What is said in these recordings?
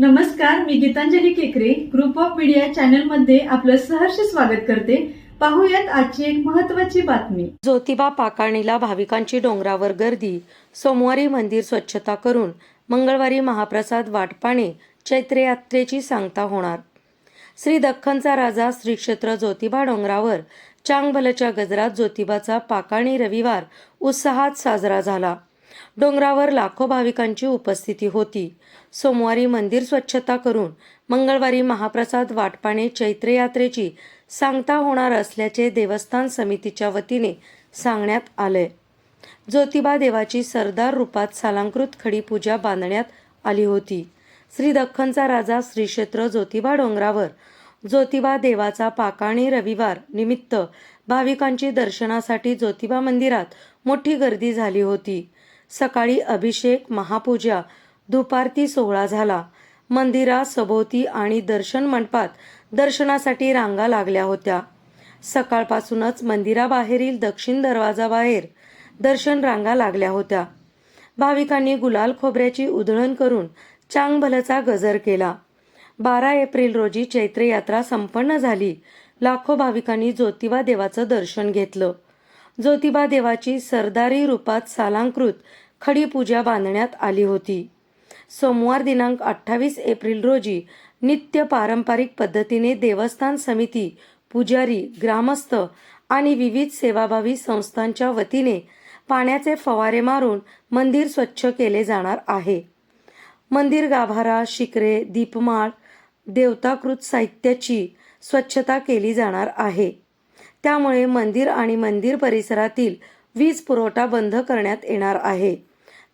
नमस्कार मी गीतांजली केकरे. Group of media चॅनलमध्ये आपलं सहर्ष स्वागत करते. पाहूयात आजची एक महत्वाची बातमी. ज्योतिबा पाकाणीला भाविकांची डोंगरावर गर्दी. सोमवारी मंदिर स्वच्छता करून मंगळवारी महाप्रसाद वाटपाने चैत्रयात्रेची सांगता होणार. श्री दख्खनचा राजा श्री क्षेत्र ज्योतिबा डोंगरावर चांगभलच्या गजरात ज्योतिबाचा पाकाणी रविवार उत्साहात साजरा झाला. डोंगरावर लाखो भाविकांची उपस्थिती होती. सोमवारी मंदिर स्वच्छता करून मंगळवारी महाप्रसाद वाटपाने चैत्रयात्रेची सांगता होणार असल्याचे देवस्थान समितीच्या वतीने सांगण्यात आलंय ज्योतिबा देवाची सरदार रूपात सालांकृत खडी पूजा बांधण्यात आली होती. श्री दख्खनचा राजा श्री क्षेत्र ज्योतिबा डोंगरावर ज्योतिबा देवाचा पाकाणी रविवार निमित्त भाविकांची दर्शनासाठी ज्योतिबा मंदिरात मोठी गर्दी झाली होती. सकाळी अभिषेक महापूजा दुपारती सोहळा झाला. मंदिरा सभोवती आणि दर्शन मंडपात दर्शनासाठी रांगा लागल्या होत्या. सकाळपासूनच मंदिराबाहेरील दक्षिण दरवाजाबाहेर दर्शन रांगा लागल्या होत्या. भाविकांनी गुलाल खोबऱ्याची उधळण करून चांगभलचा गजर केला. बारा एप्रिल रोजी चैत्र यात्रा संपन्न झाली. लाखो भाविकांनी ज्योतिबा देवाचं दर्शन घेतलं. ज्योतिबा देवाची सरदारी रूपात सालांकृत खडी पूजा बांधण्यात आली होती. सोमवार दिनांक अठ्ठावीस एप्रिल रोजी नित्य पारंपरिक पद्धतीने देवस्थान समिती पुजारी ग्रामस्थ आणि विविध सेवाभावी संस्थांच्या वतीने पाण्याचे फवारे मारून मंदिर स्वच्छ केले जाणार आहे. मंदिर गाभारा शिखरे दीपमाळ देवताकृत साहित्याची स्वच्छता केली जाणार आहे. त्यामुळे मंदिर आणि मंदिर परिसरातील वीज पुरवठा बंद करण्यात येणार आहे.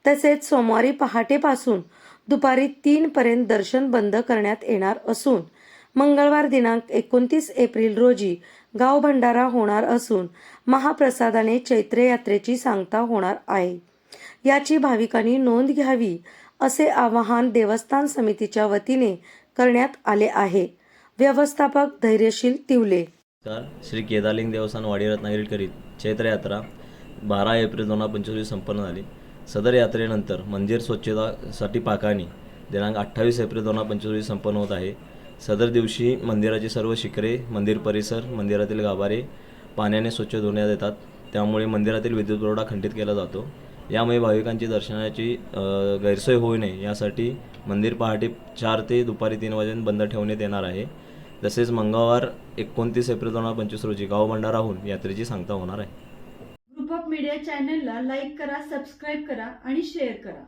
तसेच सोमवारी पहाटेपासून दुपारी तीन पर्यंत दर्शन बंद करण्यात येणार असून मंगळवार दिनांक एकोणतीस एप्रिल रोजी गाव भंडारा होणार असून महाप्रसादाने चैत्र यात्रेची सांगता होणार आहे. याची भाविकांनी नोंद घ्यावी असे आवाहन देवस्थान समितीच्या वतीने करण्यात आले आहे. व्यवस्थापक धैर्यशील तिवले नमस्कार. श्री केदारलिंग देवस्थान वाडी रत्नागिरी करीत बारा एप्रिल दोन हजार पंचवीस संपन्न झाली. सदर यात्रेनंतर मंदिर स्वच्छतासाठी पाकाणी दिनांक अठ्ठावीस एप्रिल दोन हजार पंचवीस संपन्न होत आहे. सदर दिवशी मंदिराची सर्व शिखरे मंदिर परिसर मंदिरातील गाभारे पाण्याने स्वच्छ धुण्यात येतात. त्यामुळे मंदिरातील विद्युत पुरवठा खंडित केला जातो. यामुळे भाविकांची दर्शनाची गैरसोय होऊ नये यासाठी मंदिर पहाटे चार ते दुपारी तीन वाजेपर्यंत बंद ठेवण्यात येणार आहे. तसेच मंगळवार एकोणतीस एप्रिल दोन हजार पंचवीस रोजी गाव भंडाराहून यात्रेची सांगता होणार आहे. ग्रुप ऑफ मीडिया चॅनलला लाईक करा सबस्क्राईब करा आणि शेअर करा.